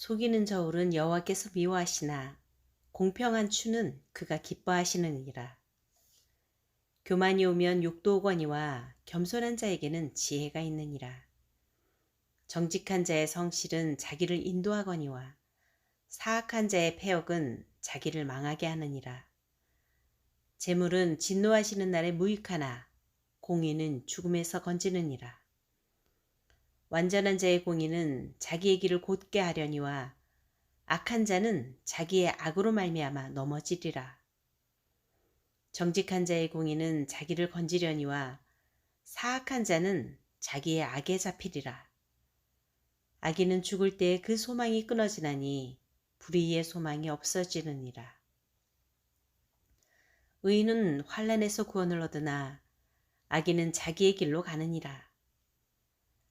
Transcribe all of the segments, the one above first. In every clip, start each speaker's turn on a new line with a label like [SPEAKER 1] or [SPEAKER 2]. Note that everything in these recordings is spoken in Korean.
[SPEAKER 1] 속이는 저울은 여호와께서 미워하시나 공평한 추는 그가 기뻐하시느니라. 교만이 오면 욕도 오거니와 겸손한 자에게는 지혜가 있느니라. 정직한 자의 성실은 자기를 인도하거니와 사악한 자의 폐역은 자기를 망하게 하느니라. 재물은 진노하시는 날에 무익하나 공의는 죽음에서 건지느니라. 완전한 자의 공의는 자기의 길을 곧게 하려니와 악한 자는 자기의 악으로 말미암아 넘어지리라. 정직한 자의 공의는 자기를 건지려니와 사악한 자는 자기의 악에 잡히리라. 악인은 죽을 때에 그 소망이 끊어지나니 불의의 소망이 없어지느니라. 의인은 환란에서 구원을 얻으나 악인은 자기의 길로 가느니라.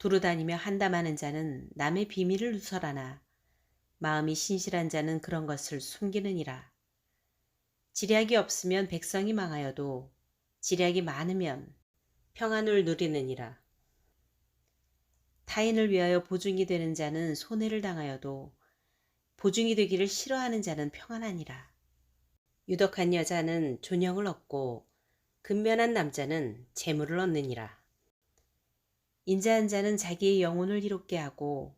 [SPEAKER 1] 두루 다니며 한담하는 자는 남의 비밀을 누설하나 마음이 신실한 자는 그런 것을 숨기느니라. 지략이 없으면 백성이 망하여도 지략이 많으면 평안을 누리느니라. 타인을 위하여 보증이 되는 자는 손해를 당하여도 보증이 되기를 싫어하는 자는 평안하니라. 유덕한 여자는 존영을 얻고 근면한 남자는 재물을 얻느니라. 인자한 자는 자기의 영혼을 이롭게 하고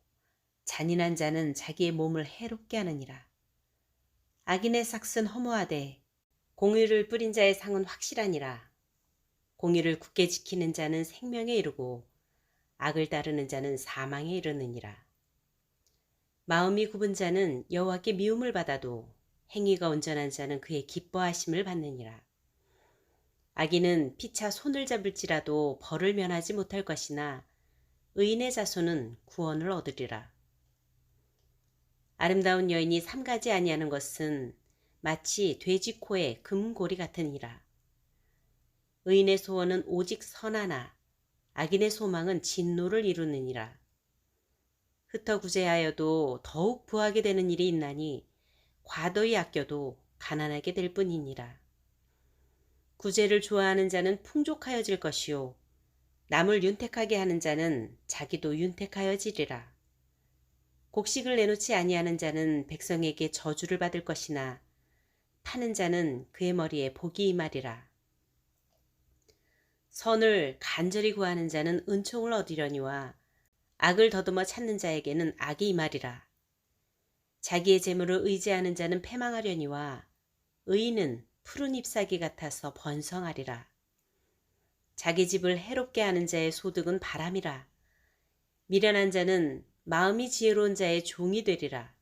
[SPEAKER 1] 잔인한 자는 자기의 몸을 해롭게 하느니라. 악인의 삭은 허무하되 공의를 뿌린 자의 상은 확실하니라. 공의를 굳게 지키는 자는 생명에 이르고 악을 따르는 자는 사망에 이르느니라. 마음이 굽은 자는 여호와께 미움을 받아도 행위가 온전한 자는 그의 기뻐하심을 받느니라. 악인은 피차 손을 잡을지라도 벌을 면하지 못할 것이나 의인의 자손은 구원을 얻으리라. 아름다운 여인이 삼가지 아니하는 것은 마치 돼지 코에 금고리 같으니라. 의인의 소원은 오직 선하나 악인의 소망은 진노를 이루느니라. 흩어 구제하여도 더욱 부하게 되는 일이 있나니 과도히 아껴도 가난하게 될 뿐이니라. 구제를 좋아하는 자는 풍족하여질 것이요 남을 윤택하게 하는 자는 자기도 윤택하여지리라. 곡식을 내놓지 아니하는 자는 백성에게 저주를 받을 것이나 파는 자는 그의 머리에 복이 임하리라. 선을 간절히 구하는 자는 은총을 얻으려니와 악을 더듬어 찾는 자에게는 악이 임하리라. 자기의 재물을 의지하는 자는 패망하려니와 의인은 푸른 잎사귀 같아서 번성하리라. 자기 집을 해롭게 하는 자의 소득은 바람이라. 미련한 자는 마음이 지혜로운 자의 종이 되리라.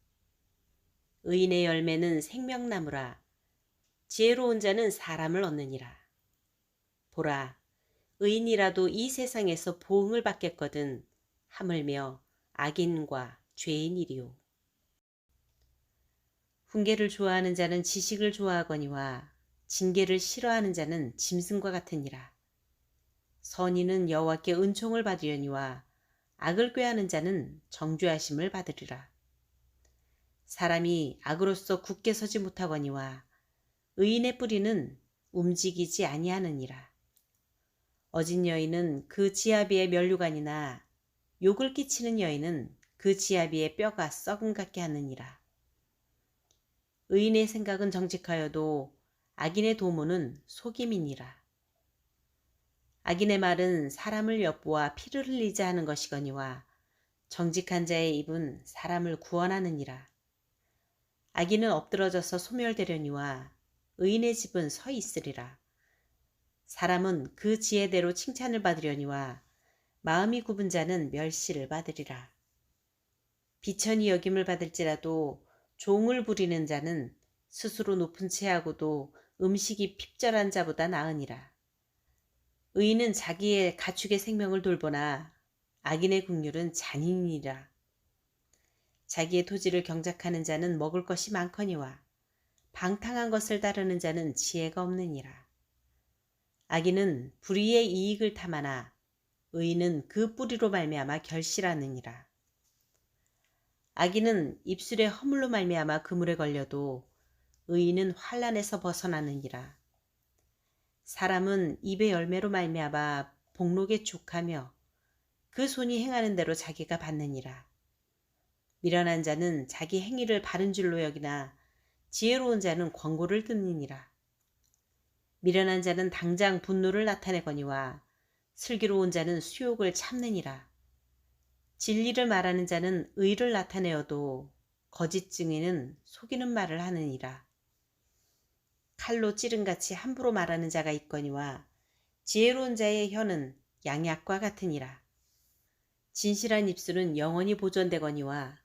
[SPEAKER 1] 의인의 열매는 생명나무라. 지혜로운 자는 사람을 얻느니라. 보라, 의인이라도 이 세상에서 보응을 받겠거든 하물며 악인과 죄인이리요. 훈계를 좋아하는 자는 지식을 좋아하거니와 징계를 싫어하는 자는 짐승과 같으니라. 선인은 여호와께 은총을 받으려니와 악을 꾀하는 자는 정죄하심을 받으리라. 사람이 악으로서 굳게 서지 못하거니와 의인의 뿌리는 움직이지 아니하느니라. 어진 여인은 그 지아비의 면류관이나 욕을 끼치는 여인은 그 지아비의 뼈가 썩은 같게 하느니라. 의인의 생각은 정직하여도 악인의 도모는 속임이니라. 악인의 말은 사람을 엿보아 피를 흘리자 하는 것이거니와 정직한 자의 입은 사람을 구원하느니라. 악인은 엎드러져서 소멸되려니와 의인의 집은 서 있으리라. 사람은 그 지혜대로 칭찬을 받으려니와 마음이 굽은 자는 멸시를 받으리라. 비천이 여김을 받을지라도 종을 부리는 자는 스스로 높은 채하고도 음식이 핍절한 자보다 나으니라. 의인은 자기의 가축의 생명을 돌보나 악인의 국률은 잔인이라. 자기의 토지를 경작하는 자는 먹을 것이 많거니와 방탕한 것을 따르는 자는 지혜가 없느니라. 악인은 불의의 이익을 탐하나 의인은 그 뿌리로 말미암아 결실하느니라. 악인은 입술에 허물로 말미암아 그물에 걸려도 의인은 환란에서 벗어나느니라. 사람은 입의 열매로 말미암아 복록에 족하며 그 손이 행하는 대로 자기가 받느니라. 미련한 자는 자기 행위를 바른 줄로 여기나 지혜로운 자는 권고를 듣느니라. 미련한 자는 당장 분노를 나타내거니와 슬기로운 자는 수욕을 참느니라. 진리를 말하는 자는 의를 나타내어도 거짓 증인은 속이는 말을 하느니라. 칼로 찌른같이 함부로 말하는 자가 있거니와 지혜로운 자의 혀는 양약과 같으니라. 진실한 입술은 영원히 보존되거니와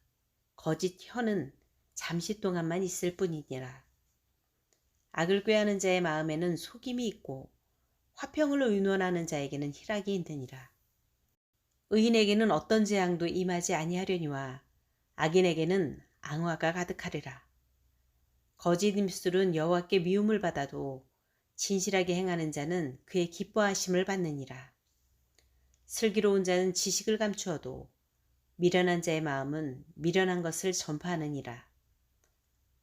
[SPEAKER 1] 거짓 혀는 잠시 동안만 있을 뿐이니라. 악을 꾀하는 자의 마음에는 속임이 있고 화평을 의논하는 자에게는 희락이 있느니라. 의인에게는 어떤 재앙도 임하지 아니하려니와 악인에게는 앙화가 가득하리라. 거짓 입술은 여호와께 미움을 받아도 진실하게 행하는 자는 그의 기뻐하심을 받느니라. 슬기로운 자는 지식을 감추어도 미련한 자의 마음은 미련한 것을 전파하느니라.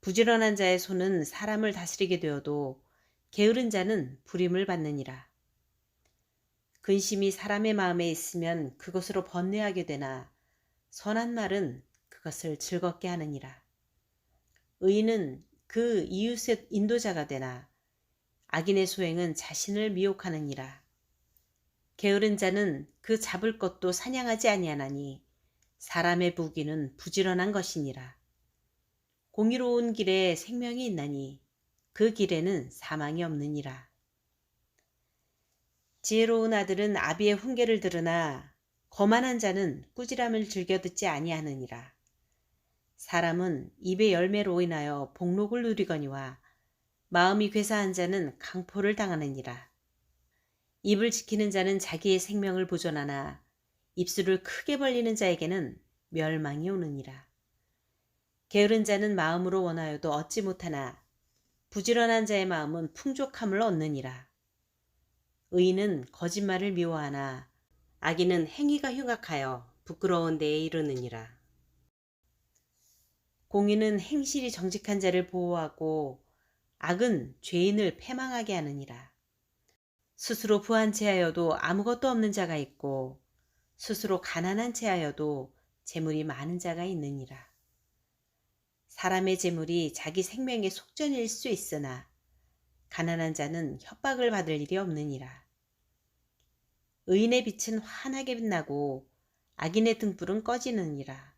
[SPEAKER 1] 부지런한 자의 손은 사람을 다스리게 되어도 게으른 자는 불임을 받느니라. 근심이 사람의 마음에 있으면 그것으로 번뇌하게 되나 선한 말은 그것을 즐겁게 하느니라. 의인은 그 이웃의 인도자가 되나 악인의 소행은 자신을 미혹하느니라. 게으른 자는 그 잡을 것도 사냥하지 아니하나니 사람의 부귀는 부지런한 것이니라. 공의로운 길에 생명이 있나니 그 길에는 사망이 없느니라. 지혜로운 아들은 아비의 훈계를 들으나 거만한 자는 꾸지람을 즐겨 듣지 아니하느니라. 사람은 입의 열매로 인하여 복록을 누리거니와 마음이 괴사한 자는 강포를 당하느니라. 입을 지키는 자는 자기의 생명을 보존하나 입술을 크게 벌리는 자에게는 멸망이 오느니라. 게으른 자는 마음으로 원하여도 얻지 못하나 부지런한 자의 마음은 풍족함을 얻느니라. 의인은 거짓말을 미워하나 악인은 행위가 흉악하여 부끄러운 데에 이르느니라. 공의는 행실이 정직한 자를 보호하고 악은 죄인을 패망하게 하느니라. 스스로 부한 채하여도 아무것도 없는 자가 있고 스스로 가난한 채하여도 재물이 많은 자가 있느니라. 사람의 재물이 자기 생명의 속전일 수 있으나 가난한 자는 협박을 받을 일이 없느니라. 의인의 빛은 환하게 빛나고 악인의 등불은 꺼지느니라.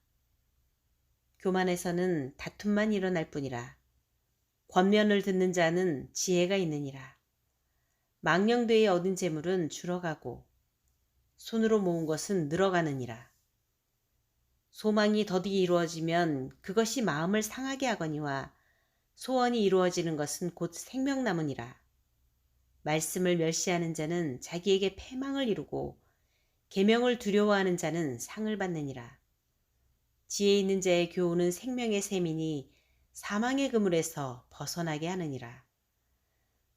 [SPEAKER 1] 교만에서는 다툼만 일어날 뿐이라. 권면을 듣는 자는 지혜가 있느니라. 망령되이 얻은 재물은 줄어가고 손으로 모은 것은 늘어가느니라. 소망이 더디 이루어지면 그것이 마음을 상하게 하거니와 소원이 이루어지는 것은 곧 생명나무니라. 말씀을 멸시하는 자는 자기에게 패망을 이루고 계명을 두려워하는 자는 상을 받느니라. 지혜 있는 자의 교훈은 생명의 셈이니 사망의 그물에서 벗어나게 하느니라.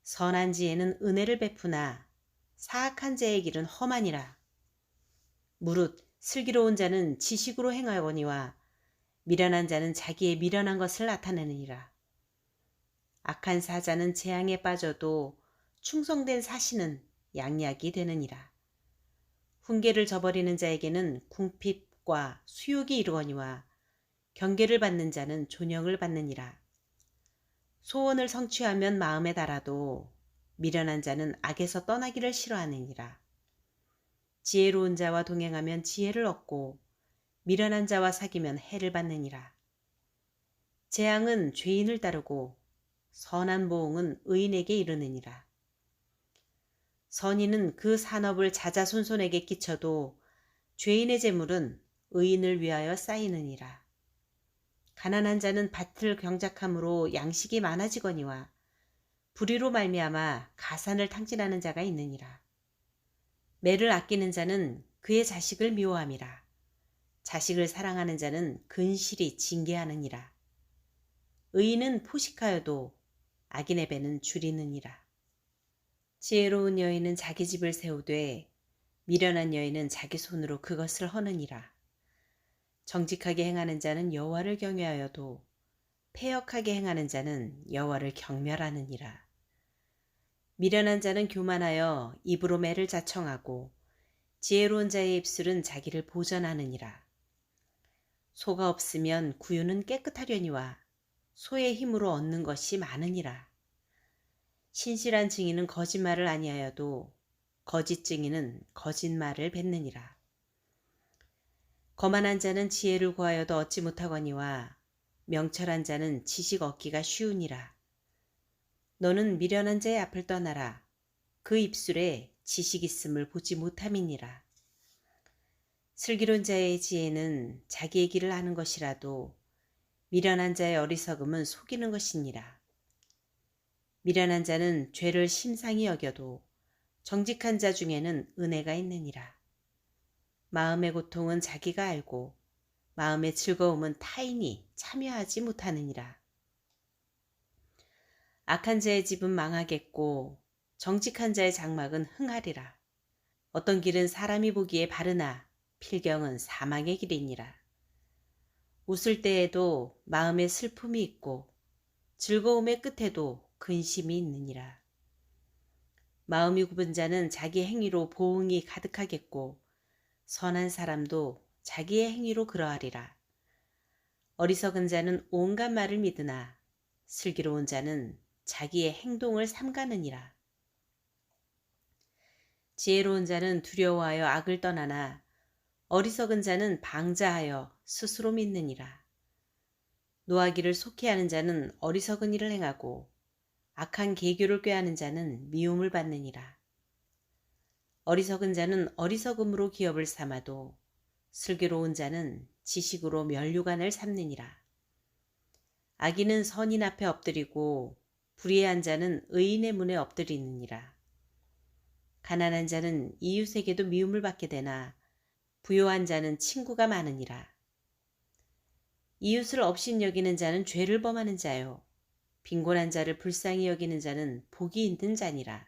[SPEAKER 1] 선한 지혜는 은혜를 베푸나 사악한 자의 길은 험하니라. 무릇 슬기로운 자는 지식으로 행하거니와 미련한 자는 자기의 미련한 것을 나타내느니라. 악한 사자는 재앙에 빠져도 충성된 사신은 양약이 되느니라. 훈계를 저버리는 자에게는 궁핍 과 수욕이 이르거니와 경계를 받는 자는 존영을 받느니라. 소원을 성취하면 마음에 달아도 미련한 자는 악에서 떠나기를 싫어하느니라. 지혜로운 자와 동행하면 지혜를 얻고 미련한 자와 사귀면 해를 받느니라. 재앙은 죄인을 따르고 선한 보응은 의인에게 이르느니라. 선인은 그 산업을 자자손손에게 끼쳐도 죄인의 재물은 의인을 위하여 쌓이느니라. 가난한 자는 밭을 경작함으로 양식이 많아지거니와 불의로 말미암아 가산을 탕진하는 자가 있느니라. 매를 아끼는 자는 그의 자식을 미워함이라. 자식을 사랑하는 자는 근실히 징계하느니라. 의인은 포식하여도 악인의 배는 줄이느니라. 지혜로운 여인은 자기 집을 세우되 미련한 여인은 자기 손으로 그것을 허느니라. 정직하게 행하는 자는 여호와를 경외하여도 패역하게 행하는 자는 여호와를 경멸하느니라. 미련한 자는 교만하여 입으로 매를 자청하고 지혜로운 자의 입술은 자기를 보전하느니라. 소가 없으면 구유는 깨끗하려니와 소의 힘으로 얻는 것이 많으니라. 신실한 증인은 거짓말을 아니하여도 거짓 증인은 거짓말을 뱉느니라. 거만한 자는 지혜를 구하여도 얻지 못하거니와 명철한 자는 지식 얻기가 쉬우니라. 너는 미련한 자의 앞을 떠나라. 그 입술에 지식 있음을 보지 못함이니라. 슬기로운 자의 지혜는 자기의 길을 아는 것이라도 미련한 자의 어리석음은 속이는 것이니라. 미련한 자는 죄를 심상히 여겨도 정직한 자 중에는 은혜가 있느니라. 마음의 고통은 자기가 알고 마음의 즐거움은 타인이 참여하지 못하느니라. 악한 자의 집은 망하겠고 정직한 자의 장막은 흥하리라. 어떤 길은 사람이 보기에 바르나 필경은 사망의 길이니라. 웃을 때에도 마음에 슬픔이 있고 즐거움의 끝에도 근심이 있느니라. 마음이 굽은 자는 자기 행위로 보응이 가득하겠고 선한 사람도 자기의 행위로 그러하리라. 어리석은 자는 온갖 말을 믿으나 슬기로운 자는 자기의 행동을 삼가느니라. 지혜로운 자는 두려워하여 악을 떠나나 어리석은 자는 방자하여 스스로 믿느니라. 노하기를 속히 하는 자는 어리석은 일을 행하고 악한 계교를 꾀하는 자는 미움을 받느니라. 어리석은 자는 어리석음으로 기업을 삼아도 슬기로운 자는 지식으로 면류관을 삼느니라. 악인은 선인 앞에 엎드리고 불의한 자는 의인의 문에 엎드리느니라. 가난한 자는 이웃에게도 미움을 받게 되나 부요한 자는 친구가 많으니라. 이웃을 업신 여기는 자는 죄를 범하는 자요. 빈곤한 자를 불쌍히 여기는 자는 복이 있는 자니라.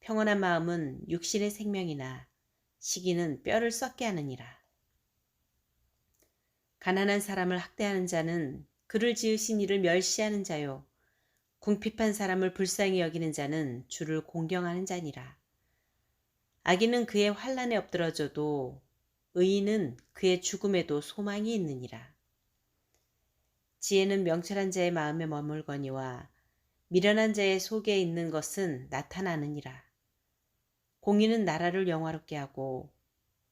[SPEAKER 1] 평온한 마음은 육신의 생명이나 시기는 뼈를 썩게 하느니라. 가난한 사람을 학대하는 자는 그를 지으신 이를 멸시하는 자요. 궁핍한 사람을 불쌍히 여기는 자는 주를 공경하는 자니라. 악인은 그의 환란에 엎드러져도 의인은 그의 죽음에도 소망이 있느니라. 지혜는 명철한 자의 마음에 머물거니와 미련한 자의 속에 있는 것은 나타나느니라. 공의는 나라를 영화롭게 하고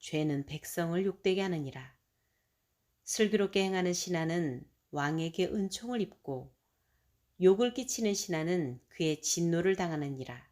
[SPEAKER 1] 죄는 백성을 욕되게 하느니라. 슬기롭게 행하는 신하는 왕에게 은총을 입고 욕을 끼치는 신하는 그의 진노를 당하느니라.